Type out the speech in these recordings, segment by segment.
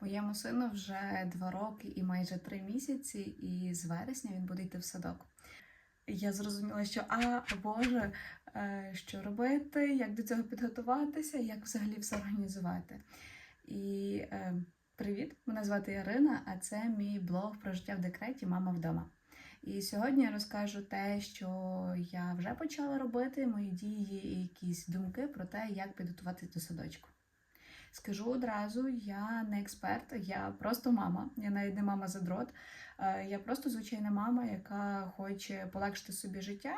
Моєму сину вже два роки і майже три місяці, і з вересня він буде йти в садок. Я зрозуміла, що а Боже, е, що робити, як до цього підготуватися, як взагалі все організувати. І е, привіт! Мене звати Ярина, а це мій блог про життя в декреті Мама вдома. І сьогодні я розкажу те, що я вже почала робити, мої дії і якісь думки про те, як підготуватися до садочку. Скажу одразу, я не експерт, я просто мама. Я навіть не мама задрот. Е, Я просто звичайна мама, яка хоче полегшити собі життя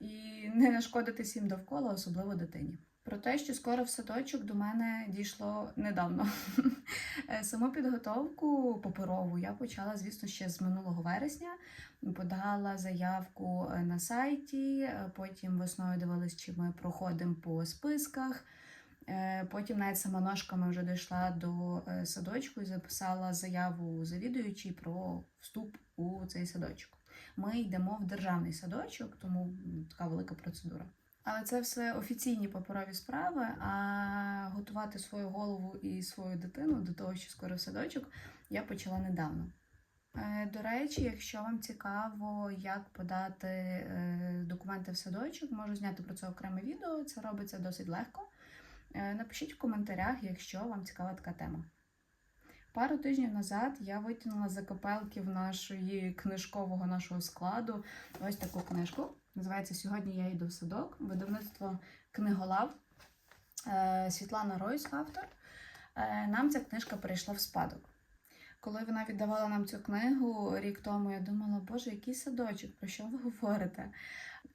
і не нашкодити всім довкола, особливо дитині. Про те, що скоро в садочок до мене дійшло недавно. Е, Саму підготовку паперову я почала, звісно, ще з минулого вересня. Подала заявку е, на сайті, потім весною дивилась, чи ми проходимо по списках. Е, Потім навіть сама ножками вже дійшла до е, садочку і записала заяву завідуючій про вступ у цей садочок. Ми йдемо в державний садочок, тому така велика процедура. Але це все офіційні паперові справи. А готувати свою голову і свою дитину до того, що скоро в садочок, я почала недавно. Е, До речі, якщо вам цікаво, як подати документи в садочок, можу зняти про це окреме відео. Це робиться досить легко. Е, Напишіть в коментарях, якщо вам цікава така тема. Пару тижнів назад я витягнула з в нашої книжкового нашого складу ось таку книжку. Називається Сьогодні я йду в садок. Видавництво книголав Е, Світлана Ройс, автор. Е, Нам ця книжка перейшла в спадок. Коли вона віддавала нам цю книгу рік тому, я думала, боже, який садочок, про що ви говорите?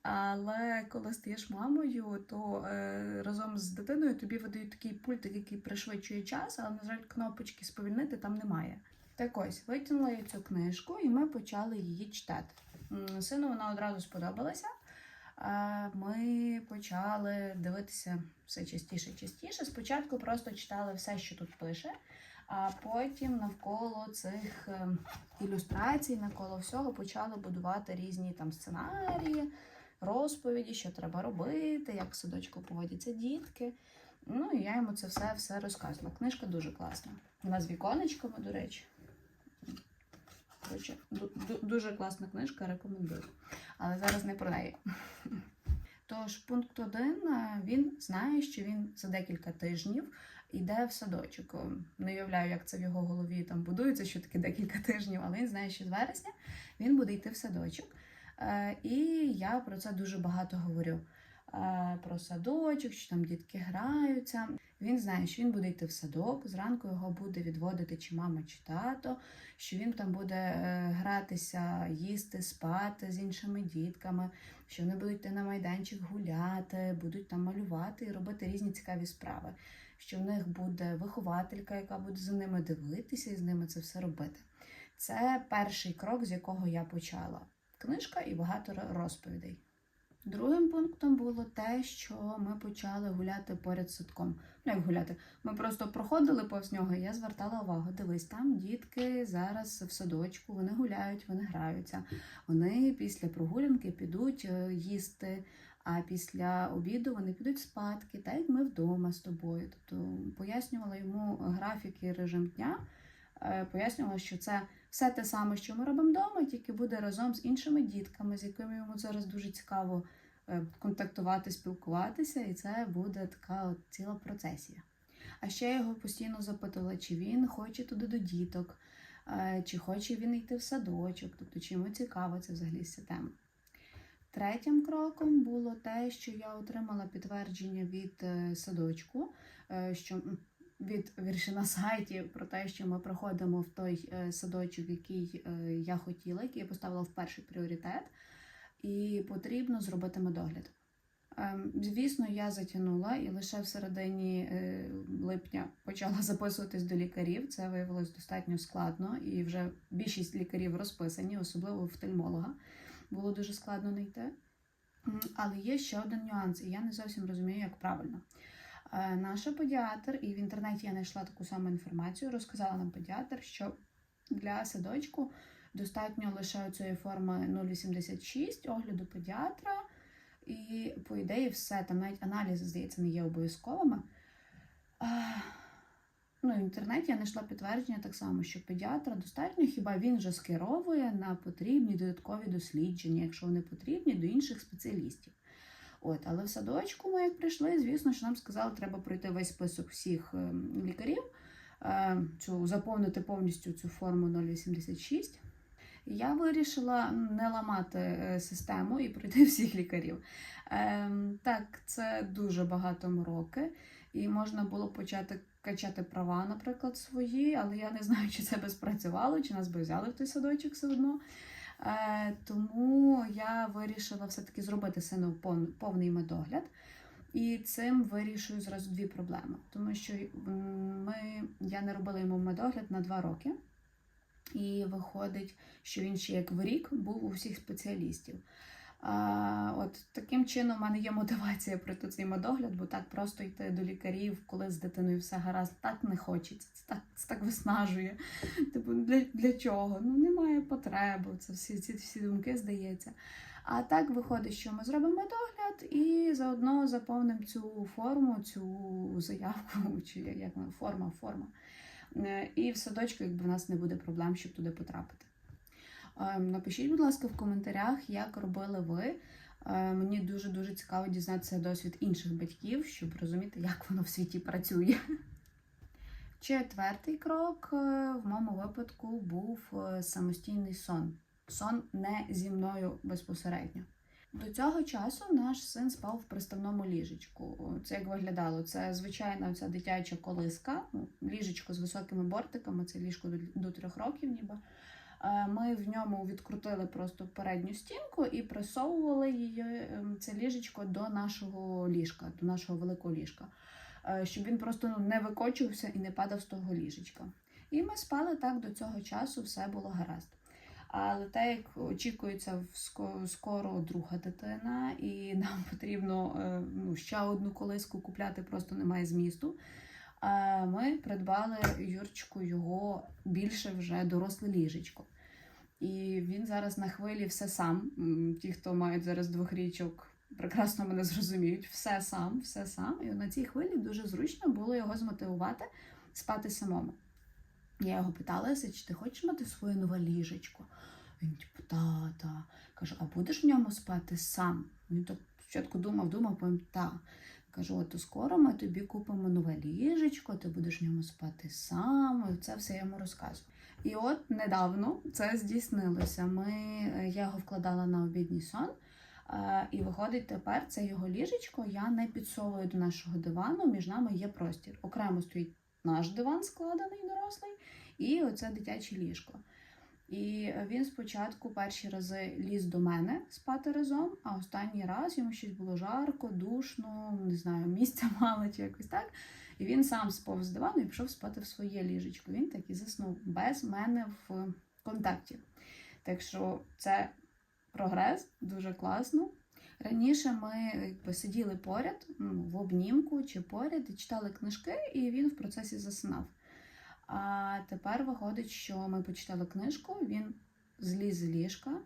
Але коли стаєш мамою, то е, разом з дитиною тобі видають такий пультик, який пришвидшує час, але, на жаль, кнопочки сповільнити там немає. Так ось, витягнула я цю книжку, і ми почали її читати. Сину вона одразу сподобалася. Е, Ми почали дивитися все частіше частіше. Спочатку просто читали все, що тут пише, а потім навколо цих е, ілюстрацій, навколо всього почали будувати різні там сценарії, розповіді, що треба робити, як в садочку поводяться дітки. Ну і я йому це все, все розказувала. Книжка дуже класна. Вона з віконечками, до речі. Дуже класна книжка, рекомендую. Але зараз не про неї. Тож, пункт один, е, він знає, що він за декілька тижнів йде в садочок. Е, Не уявляю, як це в його голові там будується, що таке декілька тижнів, але він знає, що з вересня він буде йти в садочок. Е, І я про це дуже багато говорю. Е, Про садочок, що там дітки граються. Він знає, що він буде йти в садок. Зранку його буде відводити чи мама, чи тато, що він там буде е, гратися, їсти, спати з іншими дітками, що вони будуть йти на майданчик гуляти, будуть там малювати і робити різні цікаві справи. Що в них буде вихователька, яка буде за ними дивитися і з ними це все робити. Це перший крок, з якого я почала. Книжка і багато розповідей. Другим пунктом було те, що ми почали гуляти поряд садком. Ну, як гуляти? Ми просто проходили повз нього, і я звертала увагу. Дивись, там дітки зараз в садочку, вони гуляють, вони граються. Вони після прогулянки підуть е, їсти, а після обіду вони підуть спадки, так як ми вдома з тобою. Тобто пояснювала йому графік і режим дня. е, Пояснювала, що це все те саме, що ми робимо вдома, тільки буде разом з іншими дітками, з якими йому зараз дуже цікаво е, контактувати, спілкуватися, і це буде така от ціла процесія. А ще його постійно запитувала, чи він хоче туди до діток, е, чи хоче він йти в садочок, тобто чи йому цікава це взагалі ця тема. Третім кроком було те, що я отримала підтвердження від е, садочку, що від вірші на сайті про те, що ми проходимо в той е, садочок, який е, я хотіла, який я поставила в перший пріоритет, і потрібно зробити медогляд. Ем, Звісно, я затягнула і лише в середині е, липня почала записуватись до лікарів. Це виявилось достатньо складно, і вже більшість лікарів розписані, особливо офтальмолога. Було дуже складно знайти. Але є ще один нюанс, і я не зовсім розумію, як правильно. Е, Наша педіатр, і в інтернеті я знайшла таку саму інформацію, розказала нам педіатр, що для садочку достатньо лише цієї форми 0,86 огляду педіатра. І, по ідеї, все, там навіть аналізи, здається, не є обов'язковими. Ну, в інтернеті я знайшла підтвердження так само, що педіатра достатньо, хіба він вже скеровує на потрібні додаткові дослідження, якщо вони потрібні, до інших спеціалістів. От, але в садочку ми як прийшли, звісно, що нам сказали, що треба пройти весь список всіх ем, лікарів, е, цю, заповнити повністю цю форму 086. Я вирішила не ламати е, систему і пройти всіх лікарів. Ем, так, це дуже багато мороки, і можна було почати качати права, наприклад, свої, але я не знаю, чи це би спрацювало, чи нас би взяли в той садочок все одно. Е, тому я вирішила все-таки зробити сину повний медогляд. І цим вирішую зразу дві проблеми. Тому що ми, я не робила йому медогляд на два роки. І виходить, що він ще як в рік був у всіх спеціалістів. От таким чином в мене є мотивація пройти цей медогляд, бо так просто йти до лікарів, коли з дитиною все гаразд, так не хочеться. Це так, це так виснажує. Типу, для, для чого? Ну немає потреби. Це всі ці всі думки здається. А так виходить, що ми зробимо медогляд і заодно заповнимо цю форму, цю заявку, чи як форма, форма. Е, І в садочку, якби в нас не буде проблем, щоб туди потрапити. Е, Напишіть, будь ласка, в коментарях, як робили ви. Е, Мені дуже дуже цікаво дізнатися досвід інших батьків, щоб розуміти, як воно в світі працює. Четвертий крок е, в моєму випадку був е, самостійний сон. Сон не зі мною безпосередньо. До цього часу наш син спав в приставному ліжечку. Це як виглядало? Це звичайна ця дитяча колиска, ну, ліжечко з високими бортиками, це ліжко до трьох років, ніби. Е, Ми в ньому відкрутили просто передню стінку і присовували її ем, це ліжечко до нашого ліжка, до нашого великого ліжка, е, щоб він просто ну, не викочувався і не падав з того ліжечка. І ми спали так до цього часу, все було гаразд. Але те, як очікується скоро друга дитина, і нам потрібно е, ну, ще одну колиску купляти, просто немає змісту. Ми придбали Юрчику його більше вже доросле ліжечко. І він зараз на хвилі все сам. Ті, хто мають зараз двохрічок, прекрасно мене зрозуміють, все сам, все сам. І на цій хвилі дуже зручно було його змотивувати спати самому. Я його питалася, чи ти хочеш мати своє нове ліжечко? Він типу, та, та. Кажу, а будеш в ньому спати сам? Він так спочатку думав, думав, потім та. Кажу, от скоро ми тобі купимо нове ліжечко, ти будеш в ньому спати сам. І це все я йому розказую. І от недавно це здійснилося. Ми, е, я його вкладала на обідній сон. е, І виходить тепер це його ліжечко. Я не підсовую до нашого дивану. Між нами є простір. Окремо стоїть наш диван складений дорослий, і оце дитяче ліжко. І він спочатку перші рази ліз до мене спати разом, а останній раз йому щось було жарко, душно, не знаю, місця мало чи якось так. І він сам сповз з дивану і пішов спати в своє ліжечко. Він так і заснув без мене в контакті. Так що це прогрес, дуже класно. Раніше ми якби, сиділи поряд ну, в обнімку чи поряд і читали книжки, і він в процесі засинав. А тепер виходить, що ми почитали книжку, він зліз з ліжка,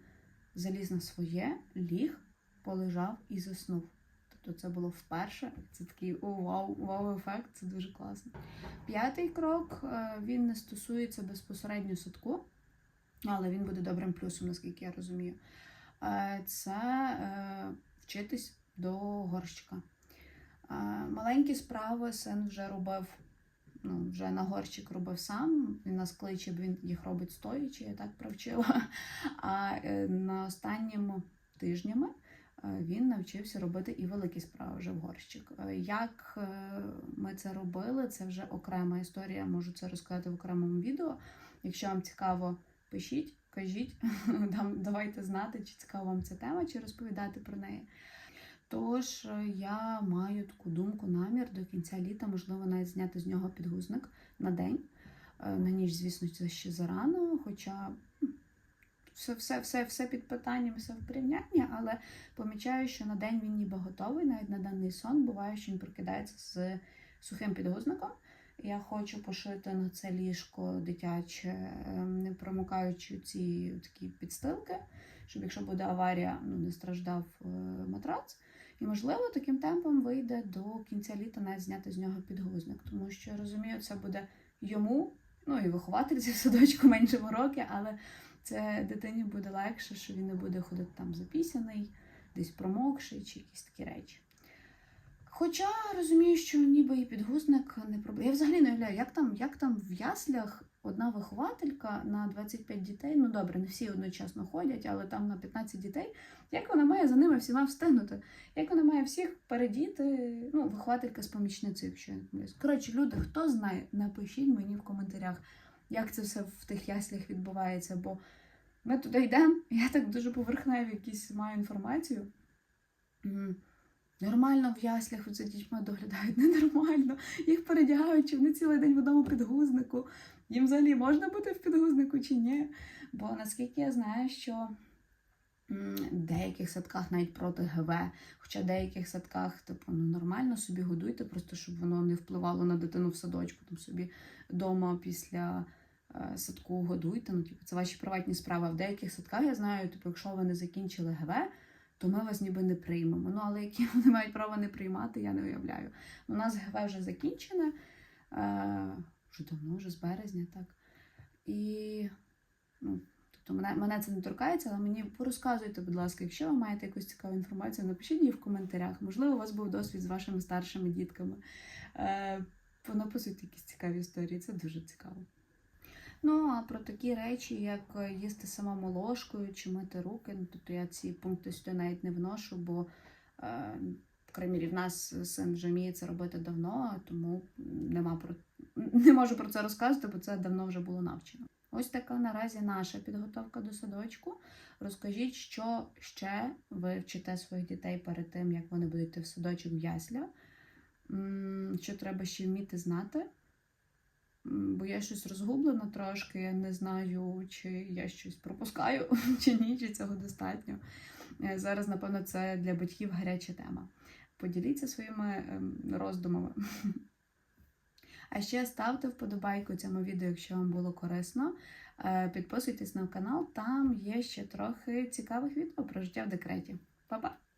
заліз на своє, ліг, полежав і заснув. Тобто це було вперше. Це такий о, вау, вау-ефект, це дуже класно. П'ятий крок е, він не стосується безпосередньо садку, але він буде добрим плюсом, наскільки я розумію. Е, Це е, вчитись до горщика. Маленькі справи син вже робив ну, вже на горщик робив сам. Він нас кличе, він їх робить стоячи, я так привчила. А е, на останніми тижнями е, він навчився робити і великі справи вже в горщик. Е, Як ми це робили, це вже окрема історія. Можу це розказати в окремому відео. Якщо вам цікаво, пишіть, кажіть, давайте знати, чи цікава вам ця тема, чи розповідати про неї. Тож е, я маю таку думку, намір до кінця літа, можливо, навіть зняти з нього підгузник на день. Е, На ніч, звісно, це ще зарано, хоча все, все, все, все під питанням, все в порівнянні, але помічаю, що на день він ніби готовий, навіть на даний сон. Буває, що він прокидається з сухим підгузником. Я хочу пошити на це ліжко дитяче, е, не промокаючи ці такі підстилки, щоб якщо буде аварія, ну не страждав е, матрац. І, можливо, таким темпом вийде до кінця літа навіть зняти з нього підгузник, тому що я розумію, це буде йому, ну і виховательці в садочку меншого роки, але це дитині буде легше, що він не буде ходити там запісяний, десь промокший чи якісь такі речі. Хоча розумію, що ніби і підгузник не проблема. Я взагалі не уявляю, як там, як там в яслях одна вихователька на 25 дітей. Ну добре, не всі одночасно ходять, але там на 15 дітей. Як вона має за ними всіма встигнути? Як вона має всіх передіти? Ну, вихователька з помічницею, якщо я не. Коротше, люди, хто знає, напишіть мені в коментарях, як це все в тих яслях відбувається. Бо ми туди йдемо, я так дуже поверхневі якісь маю інформацію. Нормально в яслях за дітьми доглядають, ненормально. Їх передягають, чи вони цілий день в одному підгузнику. Їм взагалі можна бути в підгузнику чи ні. Бо наскільки я знаю, що в деяких садках навіть проти ГВ, хоча в деяких садках, типу, ну нормально собі годуйте, просто щоб воно не впливало на дитину в садочку, там собі вдома після е, садку годуйте. Ну, типу, це ваші приватні справи. А в деяких садках я знаю, типу, якщо ви не закінчили ГВ, то ми вас ніби не приймемо. Ну, але які вони мають право не приймати, я не уявляю. У нас ГВ вже закінчене, е, вже давно, вже з березня, так. І ну, тобто мене, мене це не торкається, але мені порозказуйте, будь ласка, якщо ви маєте якусь цікаву інформацію, напишіть її в коментарях. Можливо, у вас був досвід з вашими старшими дітками. Е, понаписуйте якісь цікаві історії, це дуже цікаво. Ну, а про такі речі, як е, їсти самому ложкою чи мити руки, ну, тобто я ці пункти сюди навіть не вношу, бо, е, крайній мірі, в нас син вже вміє це робити давно, тому нема про... не можу про це розказувати, бо це давно вже було навчено. Ось така наразі наша підготовка до садочку. Розкажіть, що ще ви вчите своїх дітей перед тим, як вони будуть йти в садочок в ясля, що треба ще вміти знати. Бо я щось розгублена трошки, я не знаю, чи я щось пропускаю, чи ні, чи цього достатньо. Е, Зараз, напевно, це для батьків гаряча тема. Поділіться своїми ем, роздумами. А ще ставте вподобайку цьому відео, якщо вам було корисно. Е, Підписуйтесь на канал, там є ще трохи цікавих відео про життя в декреті. Па-па!